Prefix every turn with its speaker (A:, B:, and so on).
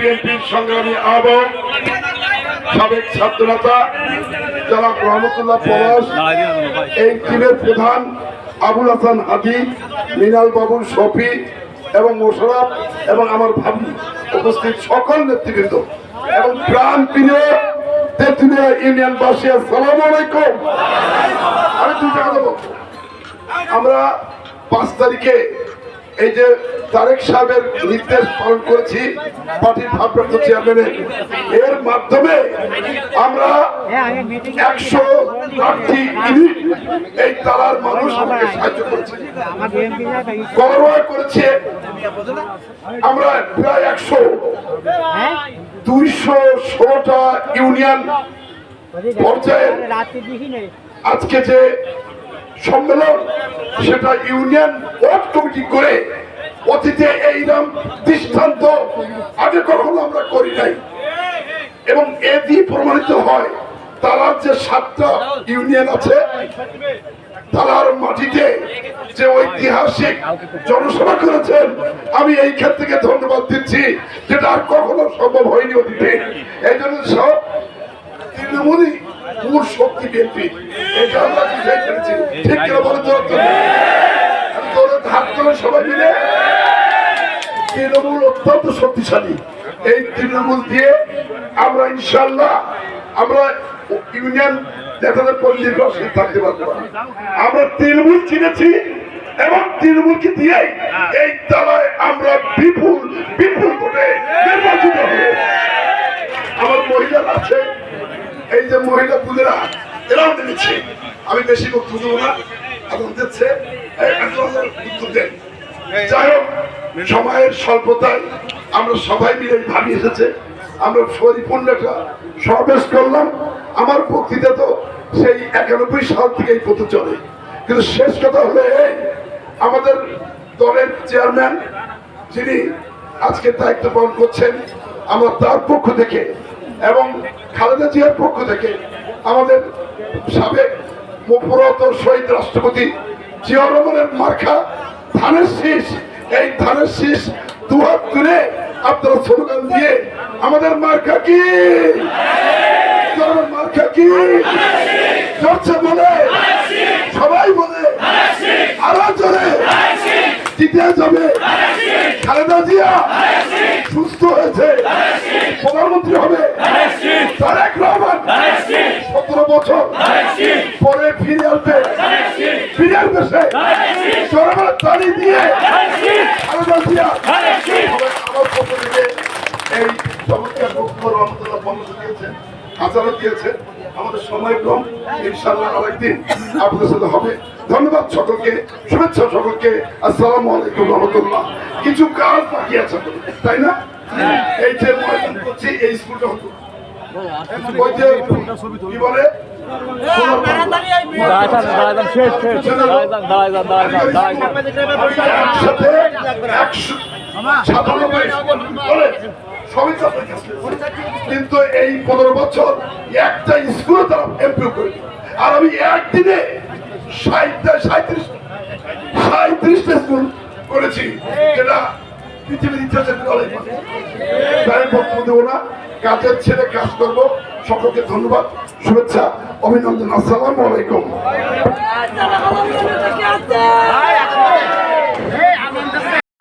A: বিএনপির সংগ্রামী আহ্বায়ক, সাবেক ছাত্রনেতা যারা রহমতুল্লাহ পলাশ, এই টিমের প্রধান আবুল হাসান হাদি মিনাল বাবুর শফি এবং মোশারফ এবং আমার ভাবি উপস্থিত সকল নেতৃবৃন্দ এবং প্রাণ প্রিয় তেতুলিয়া ইউনিয়নবাসী, আসসালামু আলাইকুম। আমি আমরা পাঁচ তারিখে এই যে তারেক সাহেবের নির্দেশ পালন করেছি, পার্টির ভারপ্রাপ্ত চেয়ারম্যানের এর মাধ্যমে আমরা একশো আটটি এই তালার মানুষ আমাকে সাহায্য করেছে। গৌরব করেছে, আমরা প্রায় একশো দুইশো ষোলোটা ইউনিয়ন পর্যায়ে আজকে যে সম্মেলন সেটা ইউনিয়ন ওয়ার্ড কমিটি করে অতীতে এইরকম দৃষ্টান্ত, আগে কখনো আমরা করি নাই। এবং এ দিয়ে প্রমাণিত হয় তারার যে সাতটা ইউনিয়ন আছে তারার মাটিতে যে ঐতিহাসিক জনসভা করেছেন, আমি এই ক্ষেত্রে থেকে ধন্যবাদ দিচ্ছি, যেটা আর কখনো সম্ভব হয়নি অতীতে। এই জন্য সব তৃণমূলই মূল শক্তি বিএনপি, এটা আমরা বুঝাই পেরেছি ঠিক কিনা বলে তোরা সবাই মিলে তৃণমূল অত্যন্ত শক্তিশালী। এই তৃণমূল দিয়ে আমরা ইনশাল্লাহ আমরা ইউনিয়ন নেতাদের পরিনির্ভরশীল থাকতে পারব আমরা তৃণমূল চিনেছি এবং তৃণমূলকে দিয়েই এই তালায় আমরা বিপুল বিপুল ভোটে নির্বাচিত হব। আমার মহিলারা আছে, এই যে মহিলা পুজোরা এরাও দিচ্ছে আমি বেশি বক্তব্য না দিচ্ছে উত্তর দেন। যাই হোক, সময়ের স্বল্পতায় আমরা সবাই মিলে ভাবি এসেছে। আমরা পরিপূর্ণ একটা সমাবেশ করলাম। আমার বক্তৃতা তো সেই একানব্বই সাল থেকে এই পথে চলে। কিন্তু শেষ কথা হলে আমাদের দলের চেয়ারম্যান, যিনি আজকে দায়িত্ব পালন করছেন, আমরা তার পক্ষ থেকে এবং খালেদা জিয়ার পক্ষ থেকে আমাদের সাবেক মুপুরত শহীদ রাষ্ট্রপতি জিয়াউর রহমানের মার্খা ধানের শীষ, এই ধানের শীষ দুহাত তুলে আপনারা স্লোগান দিয়ে আমাদের মার্কা কি? বলে, সবাই বলে যাবে। সুস্থ হয়েছে, প্রধানমন্ত্রী হবে। সতেরো বছর পরে ফিরে আসবে। ফিরে আসবে সে। জনগণের তালি দিয়ে খালেদা জিয়া আমার পক্ষ থেকে এই চমৎকার বক্তব্য রহমতুল্লাহ পরামর্শ দিয়েছেন আচারও দিয়েছে আমাদের সময় কম ইনশাল্লাহ আরেকদিন আপনাদের সাথে হবে। ধন্যবাদ সকলকে শুভেচ্ছা সকলকে আসসালামু আলাইকুম রহমতুল্লাহ। কিছু কাজ বাকি আছে তাই না? এই যে এই স্কুলটা হতো। ওই যে কি বলে? কিন্তু এই পনেরো বছর একটা স্কুলে তারা এমপ্রুভ করে আর আমি একদিনে সাঁত্রিশ সাঁত্রিশটা স্কুল করেছি, যেটা পৃথিবীর ইতিহাসে অনেক তাই বক্তব্য দেবো না। কাজের ছেড়ে কাজ করব। সকলকে ধন্যবাদ। শুভেচ্ছা অভিনন্দন আসসালামু আলাইকুম।